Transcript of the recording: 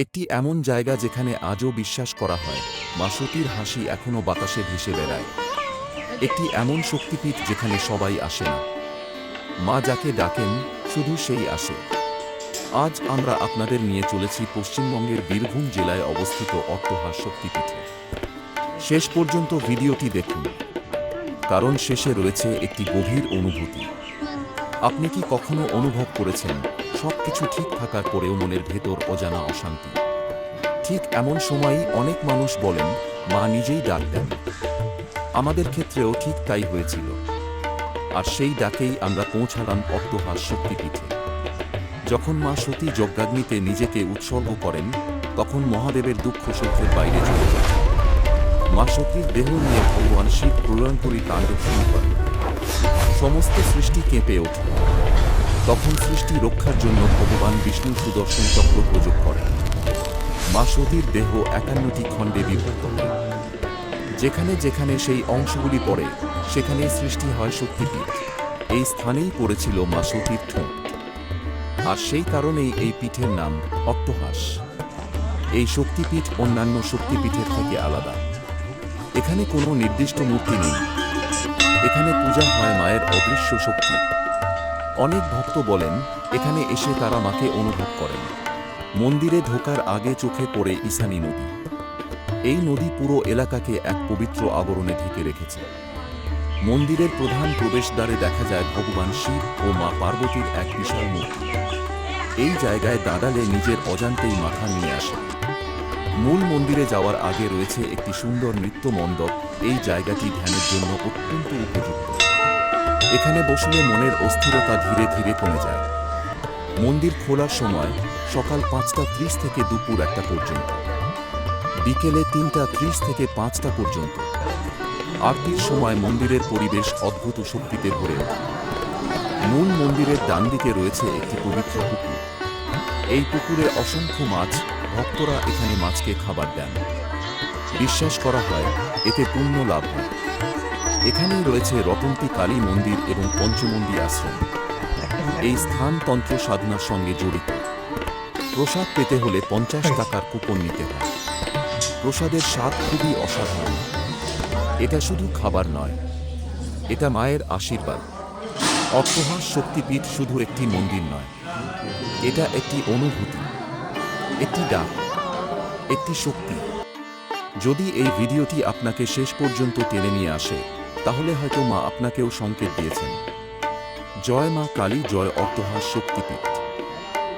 একটি এমন জায়গা যেখানে আজও বিশ্বাস করা হয়। মা সতীর হাসি এখনও বাতাসে ভেসে বেড়ায়। একটি এমন শক্তিপীঠ যেখানে সবাই আসে না। মা যাকে ডাকেন, শুধু সেই আসে। আজ আমরা আপনাদের নিয়ে চলেছি পশ্চিমবঙ্গের বীরভূম জেলায় অবস্থিত অট্টহাস শক্তিপীঠে। শেষ পর্যন্ত ভিডিওটি দেখুন। কারণ শেষে রয়েছে একটি গভীর অনুভূতি। আপনি কি কখনো অনুভব করেছেন সবকিছু ঠিক থাকার পরেও মনের ভেতর অজানা অশান্তি। ঠিক এমন সময়ই অনেক মানুষ বলেন, মা নিজেই ডাক দেন। আমাদের ক্ষেত্রেও ঠিক তাই হয়েছিল। আর সেই ডাকেই আমরা পৌঁছালাম অট্টহাস শক্তিপীঠে। যখন মা সতী যজ্ঞাগ্নিতে নিজেকে উৎসর্গ করেন, তখন মহাদেবের দুঃখ সহ্যের বাইরে চলে যায়। মা সতীর দেহ নিয়ে ভগবান শিব প্রলয়ঙ্করী তাণ্ডব শুরু করেন। সমস্ত সৃষ্টি কেঁপে ওঠে। তখন সৃষ্টি রক্ষার জন্য ভগবান বিষ্ণু সুদর্শন চক্র প্রযোগ করেন। মা সতীর দেহ একান্নটি খণ্ডে বিভক্ত যেখানে যেখানে সেই অংশগুলি পড়ে, সেখানে সৃষ্টি হয় শক্তিপীঠ। এই স্থানেই পড়েছিল মা সতীর ঠোঁট। আর সেই কারণেই এই পীঠের নাম অট্টহাস। এই শক্তিপীঠ অন্যান্য শক্তিপীঠের থেকে আলাদা। এখানে কোনো নির্দিষ্ট মূর্তি নেই। এখানে পূজা হয় মায়ের অদৃশ্য শক্তি। অনেক ভক্ত বলেন, এখানে এসে তারা মাকে অনুভব করেন। মন্দিরে ঢোকার আগে চোখে পড়ে ঈশানী নদী। এই নদী পুরো এলাকাকে এক পবিত্র আবরণে ঢেকে রেখেছে। মন্দিরের প্রধান প্রবেশদ্বারে দেখা যায় ভগবান শিব ও মা পার্বতীর এক বিশাল মূর্তি। এই জায়গায় দাঁড়ালে নিজের অজান্তেই মাথা নিয়ে আসে। মূল মন্দিরে যাওয়ার আগে রয়েছে একটি সুন্দর নৃত্য মণ্ডপ। এই জায়গাটি ধ্যানের জন্য অত্যন্ত উপযুক্ত এখানে বসলে মনের অস্থিরতা ধীরে ধীরে কমে যায়। মন্দির খোলার সময় সকাল পাঁচটা ত্রিশ থেকে দুপুর একটা পর্যন্ত। বিকেলে তিনটা ত্রিশ থেকে পাঁচটা পর্যন্ত। আরতির সময় মন্দিরের পরিবেশ অদ্ভুত শক্তিতে ভরে ওঠে। মূল মন্দিরের ডান দিকে রয়েছে একটি পবিত্র পুকুর। এই পুকুরে অসংখ্য মাছ, ভক্তরা এখানে মাছকে খাবার দেন। বিশ্বাস করা হয়, এতে পুণ্য লাভ হয়। এখানেই রয়েছে রতন্তি কালী মন্দির এবং পঞ্চমন্দির আশ্রম। এই স্থান তন্ত্র সাধনার সঙ্গে জড়িত। প্রসাদ পেতে হলে পঞ্চাশ টাকার কুপন নিতে হয়। প্রসাদের স্বাদ খুবই অসাধারণ। এটা শুধু খাবার নয়, এটা মায়ের আশীর্বাদ। অট্টহাস শক্তিপীঠ শুধু একটি মন্দির নয়, এটা একটি অনুভূতি, একটি ডাক, একটি শক্তি। যদি এই ভিডিওটি আপনাকে শেষ পর্যন্ত টেনে নিয়ে আসে তাহলে হয়তো মা আপনাকেও সংকেত দিয়েছেন। জয় মা কালী জয় অর্থহাস শক্তিপীঠ।